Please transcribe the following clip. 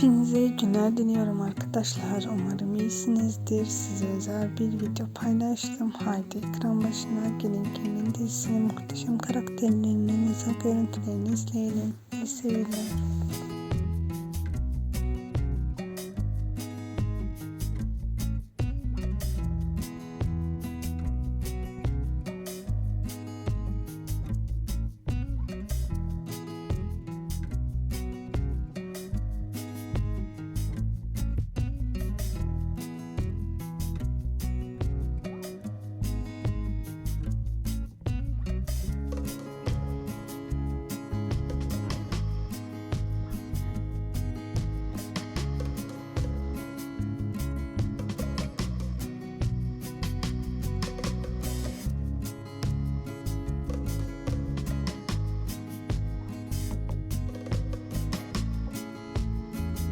Hepinize günler diliyorum arkadaşlar. Umarım iyisinizdir. Size özel bir video paylaştım. Haydi ekran başına gelin kimin dizisinin muhteşem karakterlerinin özel görüntülerini izleyelim. İyi seyirler.